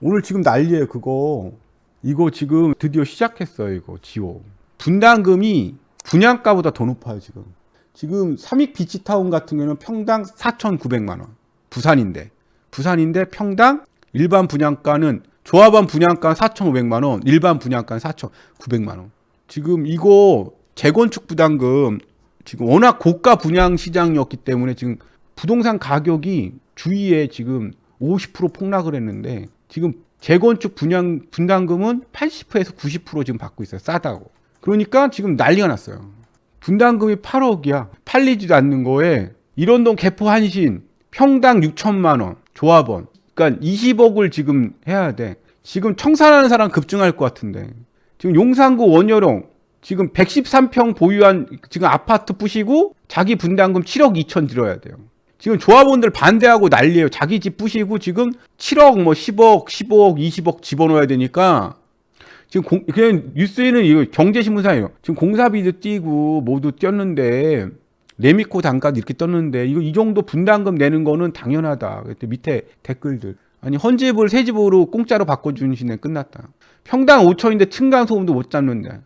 오늘 지금 난리예요 그거. 이거 지금 드디어 시작했어요 이거 지호. 분담금이 분양가보다 더 높아요 지금. 지금 삼익 비치타운 같은 경우는 평당 4,900만 원. 부산인데. 부산인데 평당 일반 분양가는 조합원 분양가는 4,500만 원, 일반 분양가는 4,900만 원. 지금 이거 재건축 부담금 지금 워낙 고가 분양 시장이었기 때문에 지금 부동산 가격이 주위에 지금 50% 폭락을 했는데 지금 재건축 분양 분담금은 80%에서 90% 지금 받고 있어요. 싸다고. 그러니까 지금 난리가 났어요. 분담금이 8억이야. 팔리지도 않는 거에 일원동 개포 한신 평당 6천만 원 조합원. 그러니까 20억을 지금 해야 돼. 지금 청산하는 사람 급증할 것 같은데. 지금 용산구 원효룡 지금 113평 보유한 지금 아파트 부시고 자기 분담금 7억 2천 들어야 돼요. 지금 조합원들 반대하고 난리예요. 자기 집 부시고 지금 7억 뭐 10억, 15억, 20억 집어넣어야 되니까 지금 공, 그냥 뉴스에는 이거 경제신문사예요. 지금 공사비도 뛰고 모두 뛰었는데 레미코 단가도 이렇게 떴는데 이거 이 정도 분담금 내는 거는 당연하다. 그때 밑에 댓글들 아니 헌집을 새 집으로 공짜로 바꿔주는 시대 끝났다. 평당 5천인데 층간 소음도 못 잡는데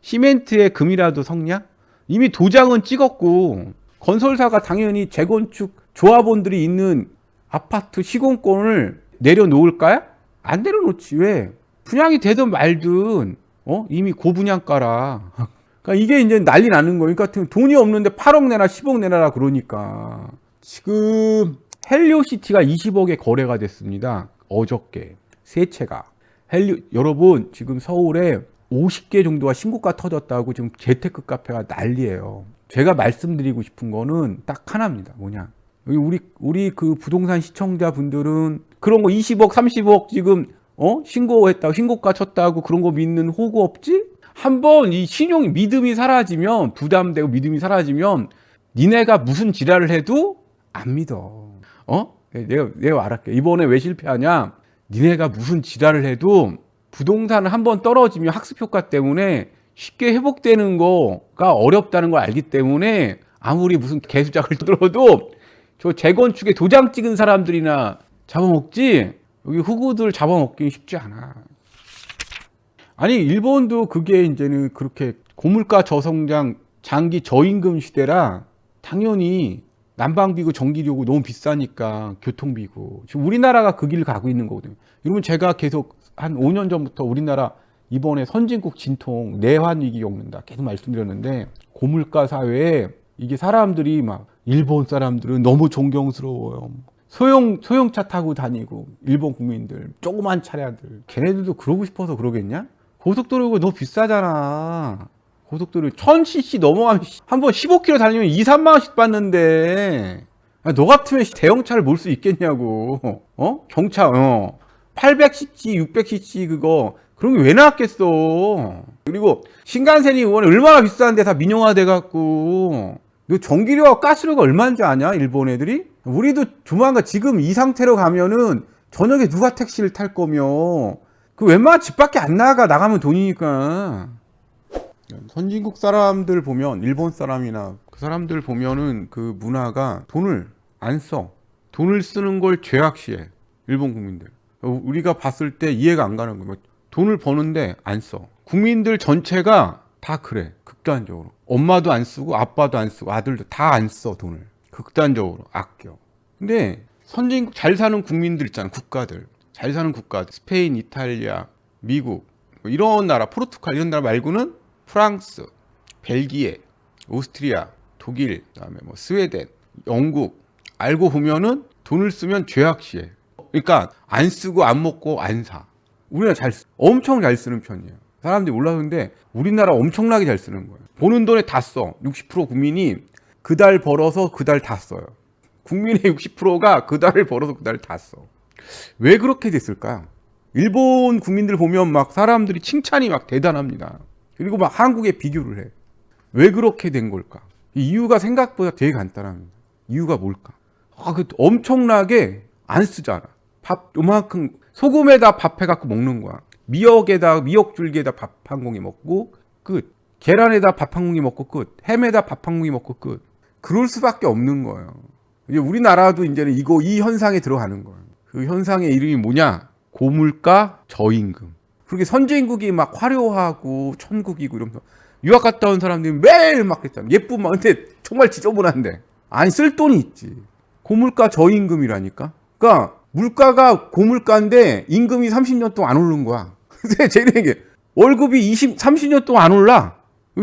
시멘트에 금이라도 섞냐? 이미 도장은 찍었고 건설사가 당연히 재건축 조합원들이 있는 아파트 시공권을 내려놓을까요? 안 내려놓지 왜? 분양이 되든 말든 어 이미 고분양가라. 그러니까 이게 이제 난리 나는 거예요. 그러니까 돈이 없는데 8억 내라 10억 내라 그러니까 지금 헬리오시티가 20억에 거래가 됐습니다. 어저께 세 채가 헬리 여러분 지금 서울에 50개 정도가 신고가 터졌다고 지금 재테크 카페가 난리예요. 제가 말씀드리고 싶은 거는 딱 하나입니다. 뭐냐? 우리 우리 그 부동산 시청자분들은 그런 거 20억, 30억 지금 어 신고했다고 신고가 쳤다고 그런 거 믿는 호구 없지? 한번 이 신용 믿음이 사라지면 부담되고 믿음이 사라지면 니네가 무슨 지랄을 해도 안 믿어. 어? 내가 내가 말할게. 이번에 왜 실패하냐? 니네가 무슨 지랄을 해도 부동산을 한번 떨어지면 학습 효과 때문에 쉽게 회복되는 거가 어렵다는 걸 알기 때문에 아무리 무슨 개수작을 들어도 저 재건축에 도장 찍은 사람들이나 잡아먹지 여기 후구들 잡아먹기 쉽지 않아. 아니 일본도 그게 이제는 그렇게 고물가 저성장 장기 저임금 시대라 당연히 난방비고 전기료고 너무 비싸니까 교통비고 지금 우리나라가 그 길을 가고 있는 거거든요. 여러분 제가 계속 한 5년 전부터 우리나라 이번에 선진국 진통 내환 위기 겪는다 계속 말씀드렸는데 고물가 사회에 이게 사람들이 막 일본 사람들은 너무 존경스러워요. 소형 소형차 타고 다니고 일본 국민들 조그만 차량들 걔네들도 그러고 싶어서 그러겠냐? 고속도로가 너무 비싸잖아. 고속도로 1000cc 넘어가면 한 번 15km 달리면 2, 3만 원씩 받는데 야, 너 같으면 대형차를 몰 수 있겠냐고. 어? 경차 어. 800cc, 600cc 그거 그런 게 왜 나왔겠어. 그리고 신간센이 이번에 얼마나 비싼데 다 민영화돼 갖고 너 전기료와 가스료가 얼마인지 아냐? 일본 애들이? 우리도 조만간 지금 이 상태로 가면은 저녁에 누가 택시를 탈 거며 그 웬만한 집 밖에 안 나가 나가면 돈이니까 선진국 사람들 보면 일본 사람이나 그 사람들 보면은 그 문화가 돈을 안 써. 돈을 쓰는 걸 죄악시해. 일본 국민들. 우리가 봤을 때 이해가 안 가는 거예요. 돈을 버는데 안 써. 국민들 전체가 다 그래. 극단적으로. 엄마도 안 쓰고 아빠도 안 쓰고 아들도 다 안 써 돈을. 극단적으로 아껴. 근데 선진국 잘 사는 국민들 있잖아. 국가들. 잘 사는 국가. 스페인, 이탈리아, 미국 뭐 이런 나라, 포르투갈 이런 나라 말고는 프랑스, 벨기에, 오스트리아, 독일, 그다음에 뭐 스웨덴, 영국 알고 보면은 돈을 쓰면 죄악시해. 그러니까 안 쓰고 안 먹고 안 사. 우리나라 잘 쓰, 엄청 잘 쓰는 편이에요. 사람들이 몰랐는데 우리나라 엄청나게 잘 쓰는 거예요. 버는 돈에 다 써. 60% 국민이 그 달 벌어서 그 달 다 써요. 국민의 60%가 그 달을 벌어서 그 달 다 써. 왜 그렇게 됐을까요? 일본 국민들 보면 막 사람들이 칭찬이 막 대단합니다. 그리고 막 한국에 비교를 해. 왜 그렇게 된 걸까? 이 이유가 생각보다 되게 간단합니다. 이유가 뭘까? 아, 그 엄청나게 안 쓰잖아. 밥 요만큼 소금에다 밥 해갖고 먹는 거야. 미역에다 미역 줄기에다 밥 한 공기 먹고 끝. 계란에다 밥 한 공기 먹고 끝. 햄에다 밥 한 공기 먹고 끝. 그럴 수밖에 없는 거예요. 이제 우리나라도 이제는 이거 이 현상에 들어가는 거예요. 그 현상의 이름이 뭐냐? 고물가 저임금. 그렇게 선진국이 막 화려하고 천국이고 이러면서 유학 갔다 온 사람들이 매일 막. 예쁜 막 근데 정말 지저분한데. 아니 쓸 돈이 있지. 고물가 저임금이라니까. 그러니까 물가가 고물가인데 임금이 30년 동안 안 오른 거야. 근데 쟤네게 월급이 20, 30년 동안 안 올라.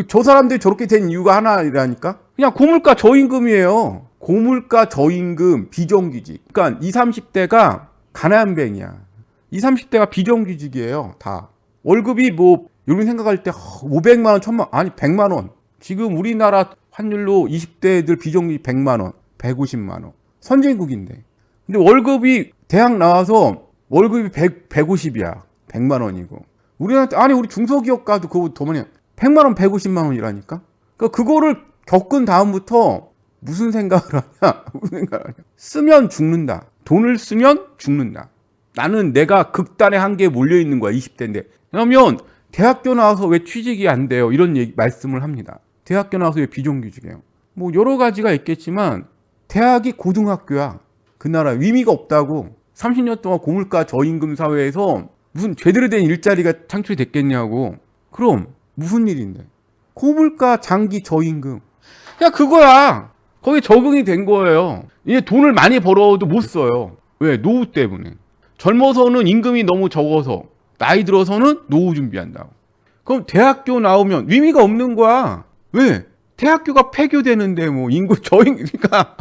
저 사람들이 저렇게 된 이유가 하나라니까? 그냥 고물가 저임금이에요. 고물가 저임금 비정규직. 그러니까 20, 30대가 가난뱅이야. 20, 30대가 비정규직이에요. 다. 월급이 뭐 이런 생각할 때 500만 원, 1000만 원, 아니 100만 원. 지금 우리나라 환율로 20대들 비정규직 100만 원, 150만 원. 선진국인데. 근데 월급이 대학 나와서 월급이 100, 150이야. 100만 원이고. 우리한테 아니 우리 중소기업 가도 그거 더 많이 100만 원, 150만 원이라니까. 그러니까 그거를 겪은 다음부터 무슨 생각을 하냐? 무슨 생각을 하냐? 쓰면 죽는다. 돈을 쓰면 죽는다. 나는 내가 극단의 한계에 몰려 있는 거야. 20대인데. 그러면 대학교 나와서 왜 취직이 안 돼요? 이런 얘기 말씀을 합니다. 대학교 나와서 왜 비정규직이에요? 뭐 여러 가지가 있겠지만 대학이 고등학교야. 그 나라 의미가 없다고. 30년 동안 고물가 저임금 사회에서 무슨 제대로 된 일자리가 창출이 됐겠냐고. 그럼 무슨 일인데? 고물가 장기 저임금. 야 그거야. 거기 적응이 된 거예요. 이제 돈을 많이 벌어도 못 써요. 왜? 노후 때문에. 젊어서는 임금이 너무 적어서 나이 들어서는 노후 준비한다고. 그럼 대학교 나오면 의미가 없는 거야. 왜? 대학교가 폐교되는데 뭐 인구 저임 그러니까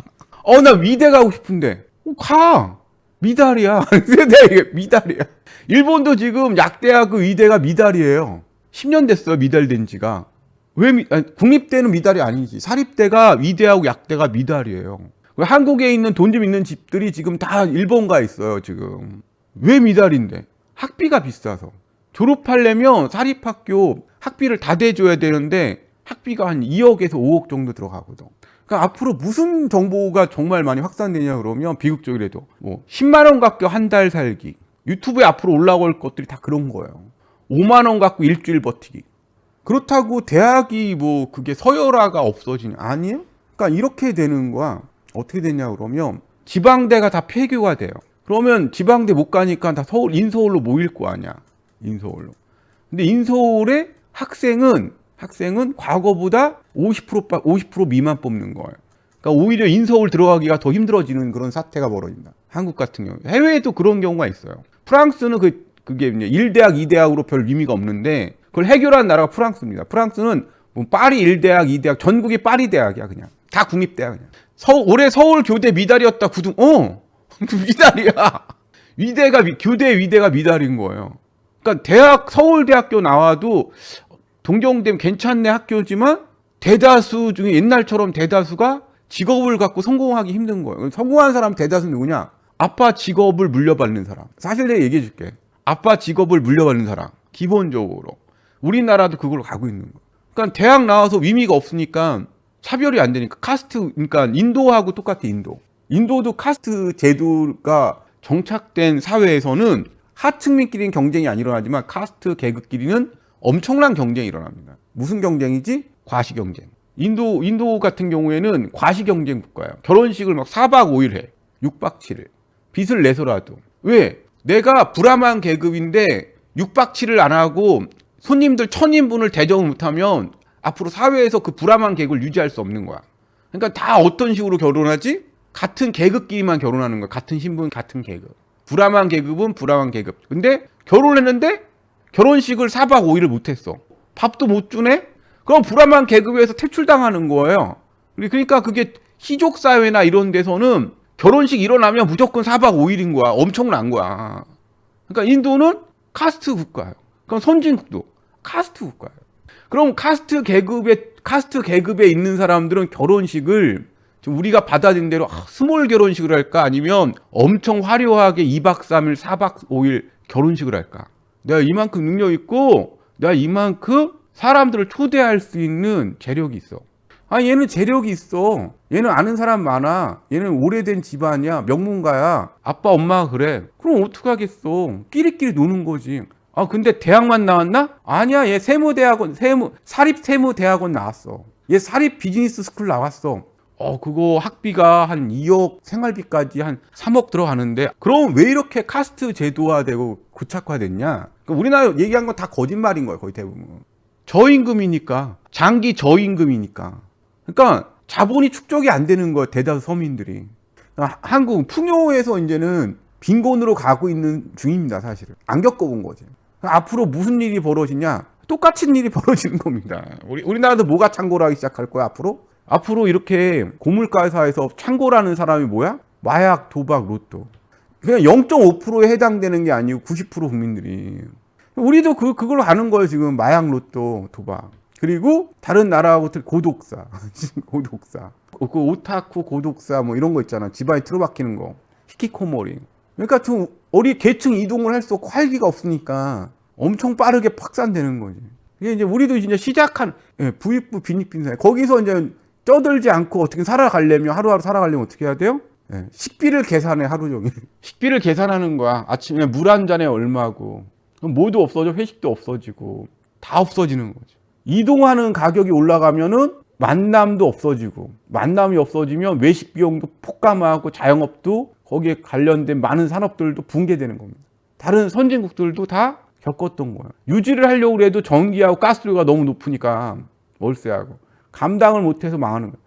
어 나 위대 가고 싶은데 어, 가 미달이야. 미달이야. 일본도 지금 약대학 그 의대가 미달이에요. 10년 됐어 미달된 지가. 왜 미, 아니, 국립대는 미달이 아니지. 사립대가 위대하고 약대가 미달이에요. 한국에 있는 돈 좀 있는 집들이 지금 다 일본 가 있어요, 지금. 왜 미달인데? 학비가 비싸서. 졸업하려면 사립학교 학비를 다 대줘야 되는데 학비가 한 2억에서 5억 정도 들어가거든. 그러니까 앞으로 무슨 정보가 정말 많이 확산되냐 그러면 비극적이라도 뭐 10만 원 갖고 한 달 살기. 유튜브에 앞으로 올라올 것들이 다 그런 거예요. 5만 원 갖고 일주일 버티기. 그렇다고 대학이 뭐 그게 서열화가 없어지냐? 아니에요? 그러니까 이렇게 되는 거야. 어떻게 되냐 그러면 지방대가 다 폐교가 돼요. 그러면 지방대 못 가니까 다 서울 인서울로 모일 거 아니야. 인서울로. 근데 인서울의 학생은 학생은 과거보다 50% 50% 미만 뽑는 거예요. 그러니까 오히려 인서울 들어가기가 더 힘들어지는 그런 사태가 벌어진다. 한국 같은 경우. 해외에도 그런 경우가 있어요. 프랑스는 그 그게 이제 1대학, 2대학으로 별 의미가 없는데 그걸 해결한 나라가 프랑스입니다. 프랑스는 뭐 파리 1대학, 2대학, 전국이 파리 대학이야 그냥. 다 국립대학 그냥. 서, 올해 서울 교대 미달이었다 구등. 어. 미달이야. 위대가 미- 교대 위대가 미달인 거예요. 그러니까 대학 서울대학교 나와도 동경대면 괜찮네 학교지만 대다수 중에 옛날처럼 대다수가 직업을 갖고 성공하기 힘든 거예요. 성공한 사람 대다수 누구냐? 아빠 직업을 물려받는 사람. 사실 내가 얘기해 줄게. 아빠 직업을 물려받는 사람. 기본적으로. 우리나라도 그걸로 가고 있는 거예요. 그러니까 대학 나와서 의미가 없으니까 차별이 안 되니까 카스트 그러니까 인도하고 똑같아 인도. 인도도 카스트 제도가 정착된 사회에서는 하층민끼리는 경쟁이 안 일어나지만 카스트 계급끼리는 엄청난 경쟁이 일어납니다. 무슨 경쟁이지? 과시 경쟁. 인도 인도 같은 경우에는 과시 경쟁 국가예요. 결혼식을 막 4박 5일 해. 6박 7일. 빚을 내서라도. 왜? 내가 불암한 계급인데 6박 7일 안 하고 손님들 천인분을 대접을 못하면 앞으로 사회에서 그 불암한 계급을 유지할 수 없는 거야. 그러니까 다 어떤 식으로 결혼하지? 같은 계급끼리만 결혼하는 거야. 같은 신분, 같은 계급. 불암한 계급은 불암한 계급. 근데 결혼했는데 결혼식을 4박 5일을 못했어. 밥도 못 주네? 그럼 불암한 계급에서 퇴출당하는 거예요. 그러니까 그게 희족 사회나 이런 데서는 결혼식 일어나면 무조건 4박 5일인 거야. 엄청난 거야. 그러니까 인도는 카스트 국가예요. 그럼 선진국도 카스트 국가예요. 그럼 카스트 계급에 카스트 계급에 있는 사람들은 결혼식을 좀 우리가 받아들인 대로 아, 스몰 결혼식을 할까 아니면 엄청 화려하게 2박 3일, 4박 5일 결혼식을 할까? 내가 이만큼 능력 있고 내가 이만큼 사람들을 초대할 수 있는 재력이 있어. 아 얘는 재력이 있어. 얘는 아는 사람 많아. 얘는 오래된 집안이야. 명문가야. 아빠 엄마가 그래. 그럼 어떡하겠어. 끼리끼리 노는 거지. 아 근데 대학만 나왔나? 아니야 얘 세무대학원 세무 사립 세무대학원 나왔어. 얘 사립 비즈니스 스쿨 나왔어. 어, 그거 학비가 한 2억, 생활비까지 한 3억 들어가는데, 그럼 왜 이렇게 카스트 제도화되고 고착화됐냐? 그러니까 우리나라 얘기한 건 다 거짓말인 거예요, 거의 대부분. 저임금이니까. 장기 저임금이니까. 그러니까 자본이 축적이 안 되는 거예요, 대다수 서민들이. 그러니까 한국 풍요에서 이제는 빈곤으로 가고 있는 중입니다, 사실은. 안 겪어본 거지. 그러니까 앞으로 무슨 일이 벌어지냐? 똑같은 일이 벌어지는 겁니다. 우리, 우리나라도 뭐가 창고를 하기 시작할 거야, 앞으로? 앞으로 이렇게 고물가사에서 창고라는 사람이 뭐야? 마약, 도박, 로또. 그냥 0.5%에 해당되는 게 아니고 90% 국민들이. 우리도 그, 그걸 아는 거예요, 지금. 마약, 로또, 도박. 그리고 다른 나라하고 틀 고독사. 고독사. 그 오타쿠 고독사 뭐 이런 거 있잖아. 집안에 틀어박히는 거. 히키코모리. 그러니까 좀 어리 계층 이동을 할 수 없고 활기가 없으니까 엄청 빠르게 확산되는 거지. 이게 이제 우리도 이제 시작한 예, 부익부 빈익빈사회 거기서 이제 쪄들지 않고 어떻게 살아가려면 하루하루 살아가려면 어떻게 해야 돼요? 예, 식비를 계산해 하루 종일. 식비를 계산하는 거야. 아침에 물 한 잔에 얼마고 뭐도 없어져 회식도 없어지고 다 없어지는 거지. 이동하는 가격이 올라가면은 만남도 없어지고 만남이 없어지면 외식 비용도 폭감하고 자영업도 거기에 관련된 많은 산업들도 붕괴되는 겁니다. 다른 선진국들도 다 겪었던 거예요. 유지를 하려고 해도 전기하고 가스료가 너무 높으니까 월세하고 감당을 못해서 망하는 거예요.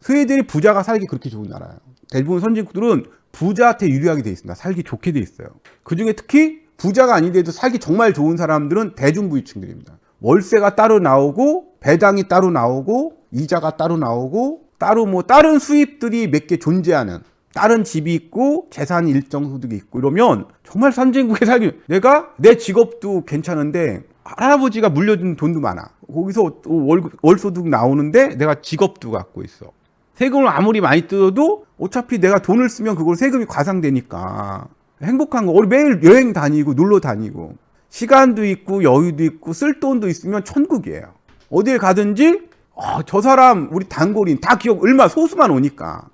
스웨덴이 부자가 살기 그렇게 좋은 나라예요. 대부분 선진국들은 부자한테 유리하게 돼 있습니다. 살기 좋게 돼 있어요. 그 중에 특히 부자가 아니더라도 살기 정말 좋은 사람들은 대중부유층들입니다. 월세가 따로 나오고 배당이 따로 나오고 이자가 따로 나오고 따로 뭐 다른 수입들이 몇 개 존재하는 다른 집이 있고 재산이 일정 소득이 있고 이러면 정말 선진국에 살기 내가 내 직업도 괜찮은데 할아버지가 물려준 돈도 많아. 거기서 또 월, 월소득 나오는데 내가 직업도 갖고 있어. 세금을 아무리 많이 뜯어도 어차피 내가 돈을 쓰면 그걸 세금이 과상되니까. 행복한 거. 우리 매일 여행 다니고 놀러 다니고. 시간도 있고 여유도 있고 쓸 돈도 있으면 천국이에요. 어딜 가든지 아, 저 사람 우리 단골인 다 기억 얼마 소수만 오니까